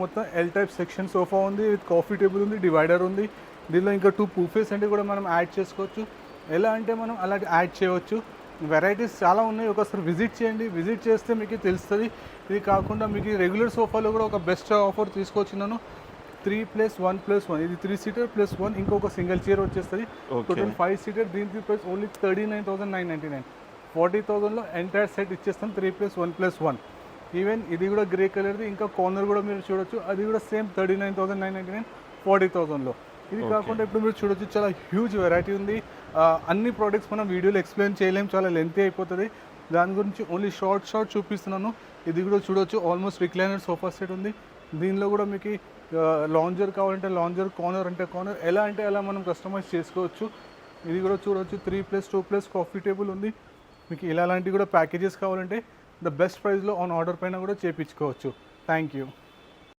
మొత్తం L type section sofa ఉంది with coffee table ఉంది డివైడర్ ఉంది. దీనిలో ఇంకా టూ పూఫేస్ అంటే కూడా మనం యాడ్ చేసుకోవచ్చు. ఎలా అంటే మనం అలాంటి యాడ్ చేయవచ్చు. వెరైటీస్ చాలా ఉన్నాయి. ఒకసారి విజిట్ చేయండి. విజిట్ చేస్తే మీకు తెలుస్తుంది. ఇది కాకుండా మీకు రెగ్యులర్ సోఫాలో కూడా ఒక best offer తీసుకొచ్చినాను. Three plus one plus one ఇది త్రీ సీటర్ ప్లస్ వన్ ఇంకొక సింగిల్ చైర్ వచ్చేస్తుంది. టోటల్ ఫైవ్ సీటర్ దీనికి price only thirty nine thousand nine ninety nine forty థౌసండ్లో entire set ఇచ్చేస్తాం three plus one plus one even ఇది కూడా grey కలర్ది ఇంకా corner కూడా మీరు చూడొచ్చు. అది కూడా same thirty nine thousand nine ninety nine forty థౌసండ్లో ఇది. కాకుండా ఇప్పుడు మీరు చూడొచ్చు చాలా హ్యూజ్ వెరైటీ ఉంది. అన్ని ప్రోడక్ట్స్ మనం వీడియోలో ఎక్స్ప్లెయిన్ చేయలేం చాలా లెంతీ అయిపోతుంది. దాని గురించి ఓన్లీ షార్ట్ షార్ట్ చూపిస్తున్నాను. ఇది కూడా చూడొచ్చు ఆల్మోస్ట్ రిక్లైనర్ సోఫా సెట్ ఉంది. దీనిలో కూడా మీకు లాంజర్ కావాలంటే లాంజర్ కార్నర్ అంటే కార్నర్ ఎలా అంటే అలా మనం కస్టమైజ్ చేసుకోవచ్చు. ఇది కూడా చూడొచ్చు three plus two plus coffee table ఉంది. మీకు ఇలాంటివి కూడా ప్యాకేజెస్ కావాలంటే ద బెస్ట్ ప్రైస్లో ఆన్ ఆర్డర్ పైన కూడా చేపించుకోవచ్చు. Thank you